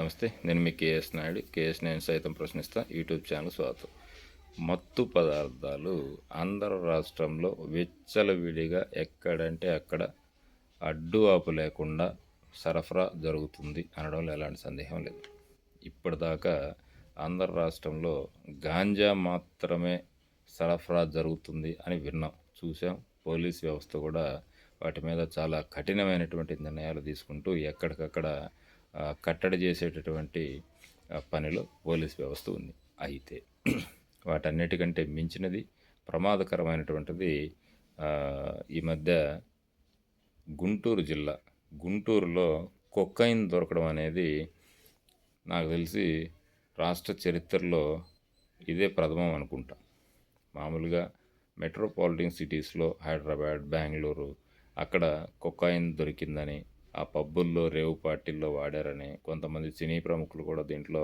నమస్తే నేను మీ KS Naidu. KS నేను సైతం ప్రశ్నిస్తా. యూట్యూబ్ ఛానల్ స్వాగతం. మత్తు పదార్థాలు ఆంధ్ర రాష్ట్రంలో విచ్చలవిడిగా ఎక్కడంటే అక్కడ అడ్డు ఆపు లేకుండా సరఫరా జరుగుతుంది అనడంలో ఎలాంటి సందేహం లేదు. ఇప్పటిదాకా ఆంధ్ర రాష్ట్రంలో గాంజా మాత్రమే సరఫరా జరుగుతుంది అని విన్నాం చూసాం పోలీస్ వ్యవస్థ కూడా వాటి మీద చాలా కఠినమైనటువంటి నిర్ణయాలు తీసుకుంటూ ఎక్కడికక్కడ కట్టడి చేసేటటువంటి పనిలో పోలీస్ వ్యవస్థ ఉంది. అయితే వాటన్నిటికంటే మించినది ప్రమాదకరమైనటువంటిది ఈ మధ్య గుంటూరు జిల్లా. గుంటూరులో కొక్కైన్ దొరకడం అనేది నాకు తెలిసి రాష్ట్ర చరిత్రలో ఇదే ప్రథమం అనుకుంటా. మామూలుగా మెట్రోపాలిటన్ సిటీస్లో హైదరాబాద్ బెంగళూరు అక్కడ కొక్కాయిన్ దొరికిందని ఆ పబ్బుల్లో రేవు పార్టీల్లో వాడారని కొంతమంది సినీ ప్రముఖులు కూడా దీంట్లో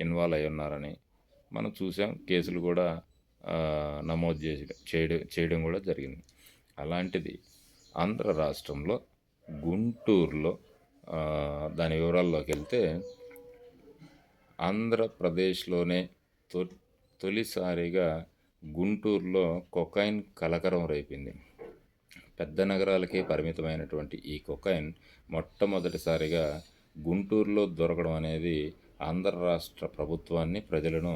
ఇన్వాల్వ్ అయి ఉన్నారని మనం చూసాం. కేసులు కూడా నమోదు చేసి చేయడం చేయడం కూడా జరిగింది. అలాంటిది ఆంధ్ర రాష్ట్రంలో గుంటూరులో దాని వివరాల్లోకి వెళ్తే ఆంధ్రప్రదేశ్లోనే తొ తొలిసారిగా గుంటూరులో కొకైన్ కలకరం రేపింది. పెద్ద నగరాలకే పరిమితమైనటువంటి ఈ కొకైన్ మొట్టమొదటిసారిగా గుంటూరులో దొరకడం అనేది ఆంధ్ర రాష్ట్ర ప్రభుత్వాన్ని ప్రజలను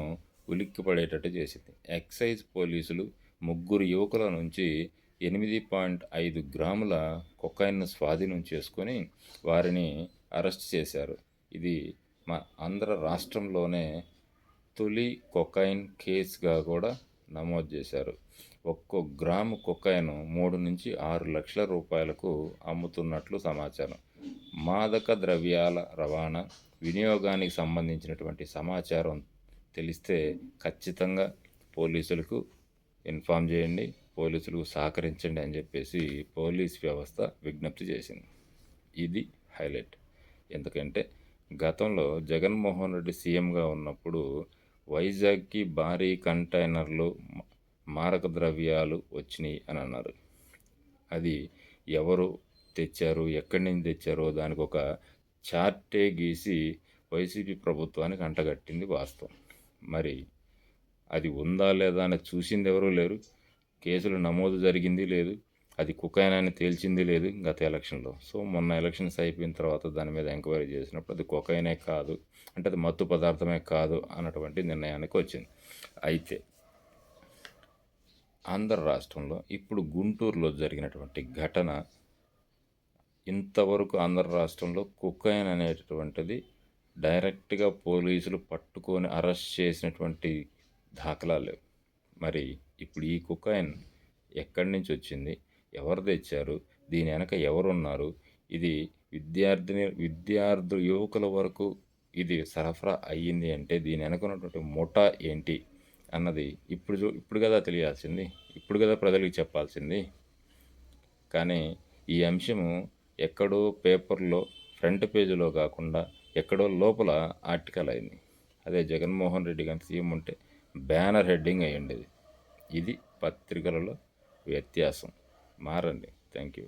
ఉలిక్కిపడేటట్టు చేసింది. ఎక్సైజ్ పోలీసులు ముగ్గురు యువకుల నుంచి ఎనిమిది పాయింట్ ఐదు గ్రాముల కొకైన్ను స్వాధీనం చేసుకొని వారిని అరెస్ట్ చేశారు. ఇది మా ఆంధ్ర రాష్ట్రంలోనే తొలి కొకైన్ కేసుగా కూడా నమోదు చేశారు. ఒక్కో గ్రాము కొకైన్ మూడు నుంచి ఆరు లక్షల రూపాయలకు అమ్ముతున్నట్లు సమాచారం. మాదక ద్రవ్యాల రవాణా వినియోగానికి సంబంధించినటువంటి సమాచారం తెలిస్తే ఖచ్చితంగా పోలీసులకు ఇన్ఫామ్ చేయండి పోలీసులకు సహకరించండి అని చెప్పేసి పోలీస్ వ్యవస్థ విజ్ఞప్తి చేసింది. ఇది హైలైట్. ఎందుకంటే గతంలో జగన్మోహన్ రెడ్డి సీఎంగా ఉన్నప్పుడు వైజాగ్కి భారీ కంటైనర్లు మారక ద్రవ్యాలు వచ్చినాయి అని అన్నారు. అది ఎవరు తెచ్చారు ఎక్కడి నుంచి తెచ్చారో దానికి ఒక చార్టే గీసి వైసీపీ ప్రభుత్వానికి అంటగట్టింది వాస్తవం. మరి అది ఉందా లేదా అని చూసింది ఎవరూ లేరు. కేసులు నమోదు జరిగింది లేదు. అది కుకైనాన్ని తేల్చింది లేదు గత ఎలక్షన్లో. సో మొన్న ఎలక్షన్స్ అయిపోయిన తర్వాత దాని మీద ఎంక్వైరీ చేసినప్పుడు అది కొకైనే కాదు అంటే అది మత్తు పదార్థమే కాదు అన్నటువంటి నిర్ణయానికి వచ్చింది. అయితే ఆంధ్ర రాష్ట్రంలో ఇప్పుడు గుంటూరులో జరిగినటువంటి ఘటన ఇంతవరకు ఆంధ్ర రాష్ట్రంలో కుకైన్ అనేటటువంటిది డైరెక్ట్గా పోలీసులు పట్టుకొని అరెస్ట్ చేసినటువంటి దాఖలాలు లేవు. మరి ఇప్పుడు ఈ కుకైన్ ఎక్కడి నుంచి వచ్చింది? ఎవరు తెచ్చారు? దీని వెనక ఎవరున్నారు? ఇది విద్యార్థిని విద్యార్థు యువకుల వరకు ఇది సరఫరా అయ్యింది అంటే దీని వెనక ఉన్నటువంటి ముఠా ఏంటి అన్నది ఇప్పుడు చూ- ఇప్పుడు కదా తెలియాల్సింది. ఇప్పుడు కదా ప్రజలకు చెప్పాల్సింది. కానీ ఈ అంశము ఎక్కడో పేపర్లో ఫ్రంట్ పేజీలో కాకుండా ఎక్కడో లోపల ఆర్టికల్ అయింది. అదే జగన్మోహన్ రెడ్డి గారి సీఎం ఉంటే బ్యానర్ హెడ్డింగ్ అయ్యి ఉండేది ఇది పత్రికలలో వ్యత్యాసం. మారండి. Thank you